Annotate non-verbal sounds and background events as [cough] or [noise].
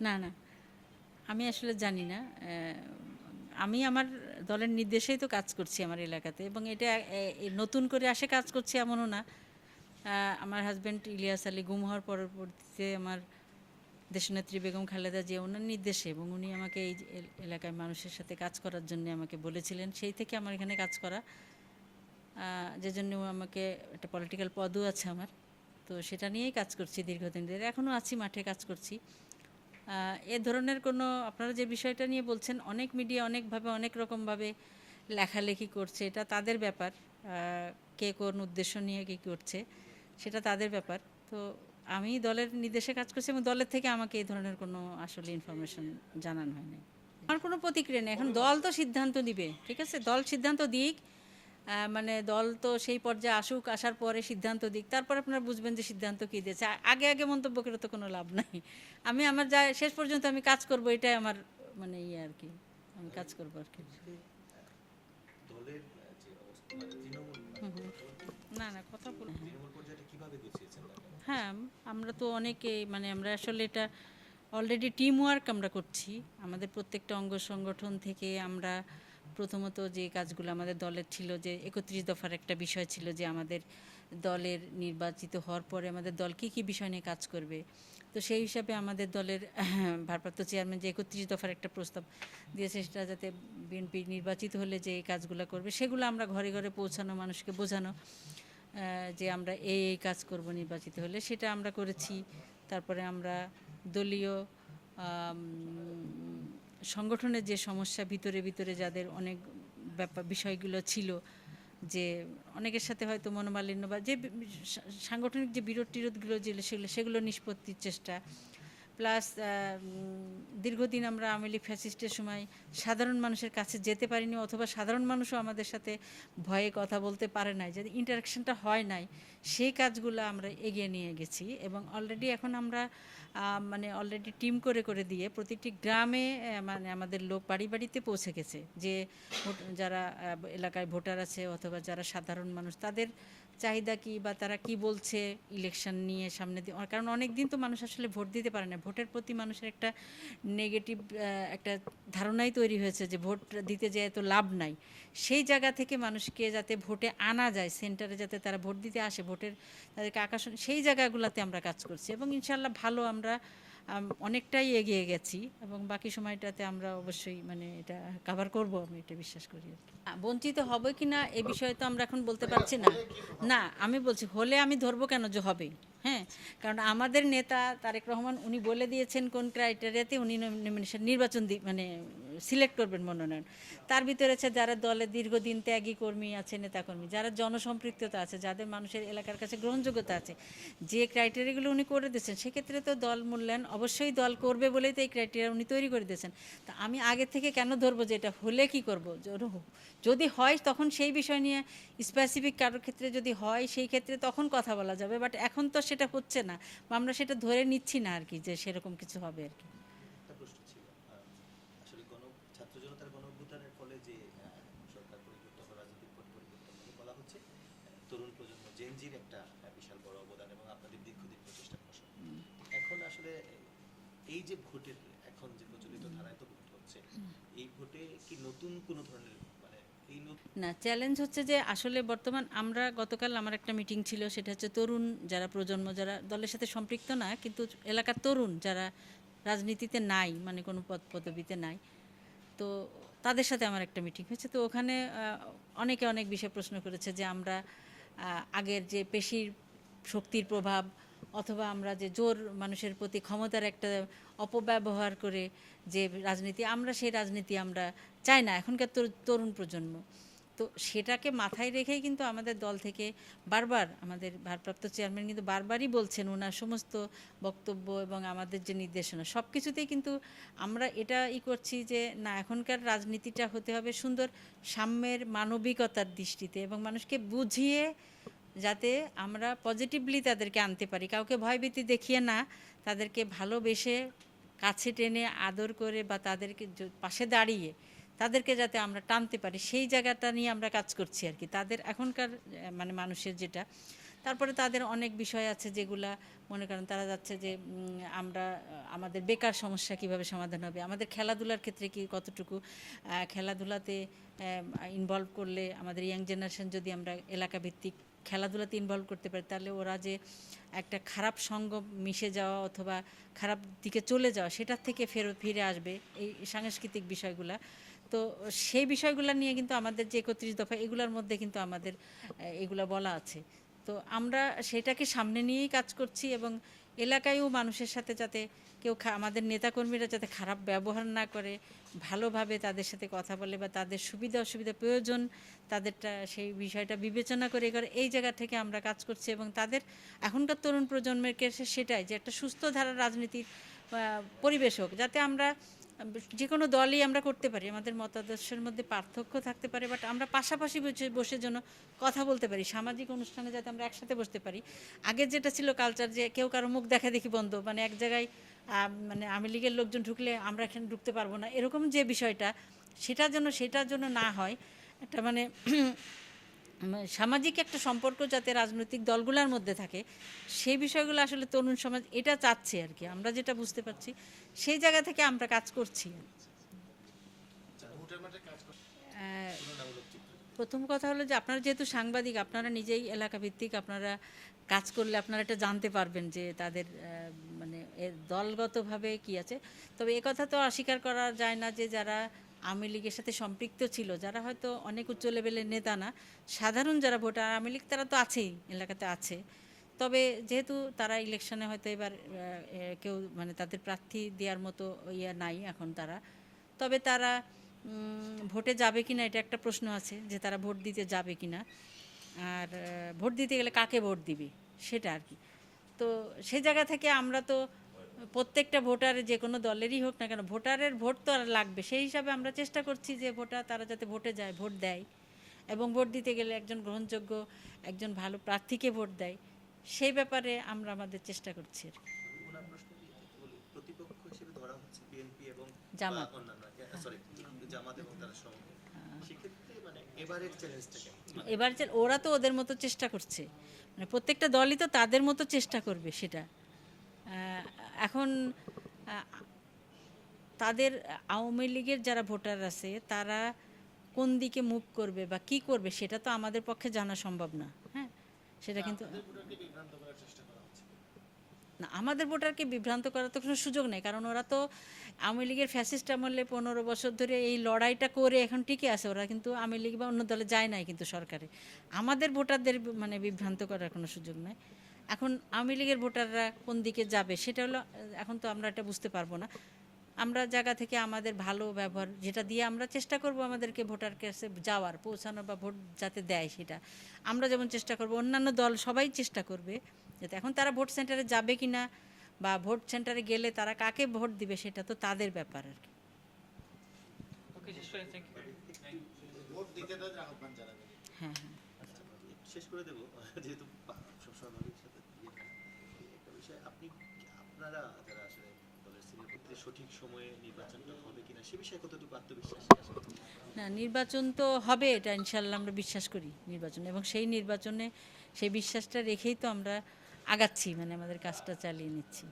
না না। আমি আসলে জানি না। আমি আমার দলের নির্দেশেই তো কাজ করছি আমার এলাকাতে এবং এটা নতুন করে আসে কাজ করছি এমনও না। আমার হাজব্যান্ড ইলিয়াস আলী গুম হওয়ার পরবর্তীতে আমার দেশনেত্রী বেগম খালেদা জিয়া, ওনার নির্দেশে এবং উনি আমাকে এই এলাকায় মানুষের সাথে কাজ করার জন্য আমাকে বলেছিলেন, সেই থেকে আমার এখানে কাজ করা। যে জন্য আমাকে একটা পলিটিক্যাল পদও আছে আমার। তো সেটা নিয়েই কাজ করছি দীর্ঘদিন ধরে। এখনও আছি, মাঠে কাজ করছি। এ ধরনের কোনো, আপনারা যে বিষয়টা নিয়ে বলছেন, অনেক মিডিয়া অনেকভাবে অনেক রকমভাবে লেখালেখি করছে, এটা তাদের ব্যাপার। কে কোন উদ্দেশ্য নিয়ে কী করছে, সেটা তাদের ব্যাপার। তো আমি দলের নির্দেশে কাজ করছি এবং দলের থেকে আমাকে এই ধরনের কোনো আসলে ইনফরমেশন জানানো হয়নি। আমার কোনো প্রতিক্রিয়া নেই। এখন দল তো সিদ্ধান্ত দিবে, ঠিক আছে? দল সিদ্ধান্ত দিক মানে দল তো সেই পর্যায়ে আসুক, আসার পরে সিদ্ধান্ত দিক। তারপর আপনারা বুঝবেন যে সিদ্ধান্ত কী দিয়েছে। আগে আগে মন্তব্য করে তো কোনো লাভ নাই। আমি আমার যা শেষ পর্যন্ত আমি কাজ করব, এটাই আমার মানে ইয়ে আর কি। আমি কাজ করব আর কি। না না, কথা বল? হ্যাঁ আমরা তো অনেকে মানে আমরা আসলে এটা অলরেডি টিম ওয়ার্ক আমরা করছি। আমাদের প্রত্যেকটা অঙ্গ সংগঠন থেকে আমরা প্রথমত যে কাজগুলো আমাদের দলের ছিল যে একত্রিশ দফার একটা বিষয় ছিল যে আমাদের দলের নির্বাচিত হওয়ার পরে আমাদের দল কী কী বিষয় নিয়ে কাজ করবে। তো সেই হিসাবে আমাদের দলের [clears throat] ভারপ্রাপ্ত চেয়ারম্যান যে একত্রিশ দফার একটা প্রস্তাব দিয়েছে সেটা যাতে বিএনপি নির্বাচিত হলে যে এই কাজগুলো করবে সেগুলো আমরা ঘরে ঘরে পৌঁছানো, মানুষকে বোঝানো যে আমরা এই এই কাজ করব নির্বাচিত হলে সেটা আমরা করেছি। তারপরে আমরা দলীয় সংগঠনের যে সমস্যা, ভিতরে ভিতরে যাদের অনেক ব্যাপার বিষয়গুলো ছিল, যে অনেকের সাথে হয়তো মনোমালিন্য বা যে সাংগঠনিক যে বিরোধ টিরোধগুলো যে সেগুলো সেগুলো নিষ্পত্তির চেষ্টা প্লাস দীর্ঘদিন আমরা আওয়ামী লীগ ফ্যাসিস্টের সময় সাধারণ মানুষের কাছে যেতে পারিনি অথবা সাধারণ মানুষও আমাদের সাথে ভয়ে কথা বলতে পারে নাই যদি ইন্টারাকশনটা হয় নাই, সেই কাজগুলো আমরা এগিয়ে নিয়ে গেছি এবং অলরেডি এখন আমরা মানে অলরেডি টিম করে করে দিয়ে প্রতিটি গ্রামে মানে আমাদের লোক বাড়ি বাড়িতে পৌঁছে গেছে যে যারা এলাকায় ভোটার আছে অথবা যারা সাধারণ মানুষ, তাদের চাহিদা কি বা তারা কি বলছে ইলেকশন নিয়ে সামনে দিয়ে? কারণ অনেক দিন তো মানুষ আসলে ভোট দিতে পারে না। ভোটের প্রতি মানুষের একটা নেগেটিভ একটা ধারণাই তৈরি হয়েছে যে ভোট দিতে যায় তো লাভ নাই। সেই জায়গা থেকে মানুষকে যাতে ভোটে আনা যায় সেন্টারে যাতে তারা ভোট দিতে আসে ভোটের তাদেরকে আকর্ষণ সেই জায়গাগুলোতে আমরা কাজ করছি। এবং ইনশাল্লাহ ভালো আমরা আম, অনেকটাই এগিয়ে গেছি এবং বাকি সময়টাতে আমরা অবশ্যই মানে এটা কাভার করব, আমি এটা বিশ্বাস করি। বঞ্চিত হবে কি না এ বিষয়ে তো আমরা এখন বলতে পারছি না না, আমি বলছি হলে আমি ধরবো কেন যে হবে হ্যাঁ কারণ আমাদের নেতা তারেক রহমান, উনি বলে দিয়েছেন কোন ক্রাইটেরিয়াতে উনি নমিনেশন নির্বাচন মানে সিলেক্ট করবেন মনোনয়ন। তার ভিতরে আছে যারা দলের দীর্ঘদিন ত্যাগী কর্মী আছে, নেতাকর্মী, যারা জনসম্পৃক্ততা আছে, যাদের মানুষের এলাকার কাছে গ্রহণযোগ্যতা আছে, যে ক্রাইটেরিয়াগুলো উনি করে দিয়েছেন, সেক্ষেত্রে তো দল মূল্যায়ন অবশ্যই দল করবে বলেই তো এই ক্রাইটেরিয়া উনি তৈরি করে দিয়েছেন। তা আমি আগে থেকে কেন ধরবো যে এটা হলে কি করব? যদি হয় তখন সেই বিষয় নিয়ে স্পেসিফিক কারোর ক্ষেত্রে যদি হয় সেই ক্ষেত্রে তখন কথা বলা যাবে বাট এখন তো সেটা হচ্ছে না। আমরা সেটা ধরে নিচ্ছি না আর কি যে সেরকম কিছু হবে আর কি একটা প্রশ্ন ছিল আহ, আসলে গণ ছাত্র জনতার গণ অভ্যুত্থানের ফলে যে সরকার পরিবর্তন রাজনৈতিক পট পরিবর্তন বলা হচ্ছে তরুণ প্রজন্ম জেনজির একটা বিশাল বড় অবদান এবং আপনাদের দীর্ঘদিন প্রচেষ্টার ফসল এখন আসলে এই যে ভোটের এখন যে প্রচলিত ধারায় তো ভোট হচ্ছে এই ভোটে কি নতুন কোনো ধরনের মানে না চ্যালেঞ্জ হচ্ছে যে আসলে বর্তমান আমরা গতকাল আমার একটা মিটিং ছিল সেটা হচ্ছে তরুণ যারা প্রজন্ম যারা দলের সাথে সম্পৃক্ত না কিন্তু এলাকার তরুণ যারা রাজনীতিতে নাই মানে কোনো পদ পদবিতে নাই তো তাদের সাথে আমার একটা মিটিং হয়েছে। তো ওখানে অনেকে অনেক বিষয় প্রশ্ন করেছে যে আমরা আগের যে পেশির শক্তির প্রভাব অথবা আমরা যে জোর মানুষের প্রতি ক্ষমতার একটা অপব্যবহার করে যে রাজনীতি, আমরা সেই রাজনীতি আমরা চাই না। এখনকার তরু- তরুণ প্রজন্ম তো সেটাকে মাথায় রেখেই কিন্তু আমাদের দল থেকে বারবার আমাদের ভারপ্রাপ্ত চেয়ারম্যান কিন্তু বারবারই বলছেন, ওনার সমস্ত বক্তব্য এবং আমাদের যে নির্দেশনা সব কিছুতেই কিন্তু আমরা এটা ই করছি যে, না, এখনকার রাজনীতিটা হতে হবে সুন্দর সাম্যের মানবিকতার দৃষ্টিতে এবং মানুষকে বুঝিয়ে যাতে আমরা পজিটিভলি তাদেরকে আনতে পারি। কাউকে ভয়ভীতি দেখিয়ে না তাদেরকে ভালোবেসে কাছে টেনে আদর করে বা তাদেরকে পাশে দাঁড়িয়ে তাদেরকে যাতে আমরা টানতে পারি, সেই জায়গাটা নিয়ে আমরা কাজ করছি আর কি। তাদের এখনকার মানে মানুষের যেটা, তারপরে তাদের অনেক বিষয় আছে যেগুলা মনে করেন তারা যাচ্ছে যে আমরা, আমাদের বেকার সমস্যা কীভাবে সমাধান হবে, আমাদের খেলাধুলার ক্ষেত্রে কি কতটুকু খেলাধুলাতে ইনভলভ করলে আমাদের ইয়াং জেনারেশন যদি আমরা এলাকা ভিত্তিক খেলাধুলাতে ইনভলভ করতে পারি, তাহলে ওরা যে একটা খারাপ সঙ্গ মিশে যাওয়া অথবা খারাপ দিকে চলে যাওয়া, সেটার থেকে ফেরত ফিরে আসবে, এই সাংস্কৃতিক বিষয়গুলা। তো সেই বিষয়গুলো নিয়ে কিন্তু আমাদের যে একত্রিশ দফা, এগুলোর মধ্যে কিন্তু আমাদের এগুলা বলা আছে। তো আমরা সেটাকে সামনে নিয়েই কাজ করছি এবং এলাকায়ও মানুষের সাথে যাতে কেউ আমাদের নেতাকর্মীরা যাতে খারাপ ব্যবহার না করে, ভালোভাবে তাদের সাথে কথা বলে বা তাদের সুবিধা অসুবিধা প্রয়োজন, তাদেরটা, সেই বিষয়টা বিবেচনা করে করে এই জায়গা থেকে আমরা কাজ করছি এবং তাদের এখনকার তরুণ প্রজন্মের কাছে সেটাই যে একটা সুস্থ ধারার রাজনীতির পরিবেশ হোক, যাতে আমরা যে কোনো দলই আমরা করতে পারি, আমাদের মতাদর্শের মধ্যে পার্থক্য থাকতে পারে বাট আমরা পাশাপাশি বসে যেন কথা বলতে পারি, সামাজিক অনুষ্ঠানে যাতে আমরা একসাথে বসতে পারি। আগে যেটা ছিল কালচার যে কেউ কারও মুখ দেখা দেখি বন্ধ মানে এক জায়গায় মানে আওয়ামী লীগের লোকজন ঢুকলে আমরা এখানে ঢুকতে পারব না, এরকম যে বিষয়টা সেটার জন্য সেটার জন্য না হয়, একটা মানে সামাজিক একটা সম্পর্ক যাতে রাজনৈতিক দলগুলোর মধ্যে থাকে সেই বিষয়গুলো আসলে তরুণ সমাজ এটা চাচ্ছে আর কি। আমরা যেটা বুঝতে পারছি সেই জায়গা থেকে আমরা কাজ করছি। প্রথম কথা হলো যে আপনারা যেহেতু সাংবাদিক আপনারা নিজেই এলাকা ভিত্তিক আপনারা কাজ করলে আপনারা এটা জানতে পারবেন যে তাদের মানে দলগতভাবে কি আছে। তবে এ কথা তো অস্বীকার করা যায় না যে যারা আওয়ামী লীগের সাথে সম্পৃক্ত ছিল, যারা হয়তো অনেক উচ্চ লেভেলের নেতা না, সাধারণ যারা ভোটার, আওয়ামী লীগ তারা তো আছেই, এলাকাতে আছে। তবে যেহেতু তারা ইলেকশনে হয়তো এবার কেউ মানে তাদের প্রার্থী দেওয়ার মতো ইয়া নাই এখন তারা। তবে তারা ভোটে যাবে কি না এটা একটা প্রশ্ন আছে, যে তারা ভোট দিতে যাবে কি না আর ভোট দিতে গেলে কাকে ভোট দিবে? সেটা আর কি। তো সেই জায়গা থেকে আমরা তো প্রত্যেকটা ভোটার যে কোনো দলেরই হোক না কেন ভোটারের ভোট তো আর লাগবে। সেই হিসাবে আমরা চেষ্টা করছি যে ভোটার তারা যাতে ভোটে যায় ভোট দেয় এবং ভোট দিতে গেলে একজন গ্রহণযোগ্য একজন ভালো প্রার্থীকে ভোট দেয়। সেই ব্যাপারে আমরা আমাদের চেষ্টা করছি জামাত। সহ। সেক্ষেত্রে মানে এবার ওরা তো ওদের মতো চেষ্টা করছে। মানে প্রত্যেকটা দলই তো তাদের মতো চেষ্টা করবে সেটা। আহ, এখন তাদের আওয়ামী লীগের যারা ভোটার আছে তারা কোন দিকে মুভ করবে বা কি করবে সেটা তো আমাদের পক্ষে জানা সম্ভব না হ্যাঁ? সেটা কিন্তু না আমাদের ভোটারকে বিভ্রান্ত করার তো কোনো সুযোগ নেই কারণ ওরা তো আওয়ামী লীগের ফ্যাসিস্ট আমলে পনেরো বছর ধরে এই লড়াইটা করে এখন টিকে আছে ওরা কিন্তু আওয়ামী লীগ বা অন্য দলে যায় নাই কিন্তু সরকারে। আমাদের ভোটারদের মানে বিভ্রান্ত করার কোনো সুযোগ নেই। এখন আওয়ামী লীগের ভোটাররা কোন দিকে যাবে সেটা হলো এখন তো আমরা এটা বুঝতে পারব না। আমরা জায়গা থেকে আমাদের ভালো ব্যবহার যেটা দিয়ে আমরা চেষ্টা করব আমাদেরকে ভোটার কাছে যাওয়ার পৌঁছানো বা ভোট যাতে দেয় সেটা। আমরা যেমন চেষ্টা করব অন্যান্য দল সবাই চেষ্টা করবে যাতে এখন তারা ভোট সেন্টারে যাবে কি না বা ভোট সেন্টারে গেলে তারা কাকে ভোট দিবে সেটা তো তাদের ব্যাপার আর কি। হ্যাঁ হ্যাঁ। আচ্ছা, শেষ করে দেবো যেহেতু সবসময় ভাবির সাথে ইয়ে থাকে। একটা বিষয় আপনি আপনারা যারা আসলে দলের সিনিয়র ক্ষেত্রে সঠিক সময়ে নির্বাচনটা হবে কিনা সে বিষয়ে কতটুকু না, নির্বাচন তো হবে, এটা ইনশাল্লাহ আমরা বিশ্বাস করি নির্বাচন। এবং সেই নির্বাচনে সেই বিশ্বাসটা রেখেই তো আমরা আগাচ্ছি মানে আমাদের কাজটা চালিয়ে নিচ্ছি।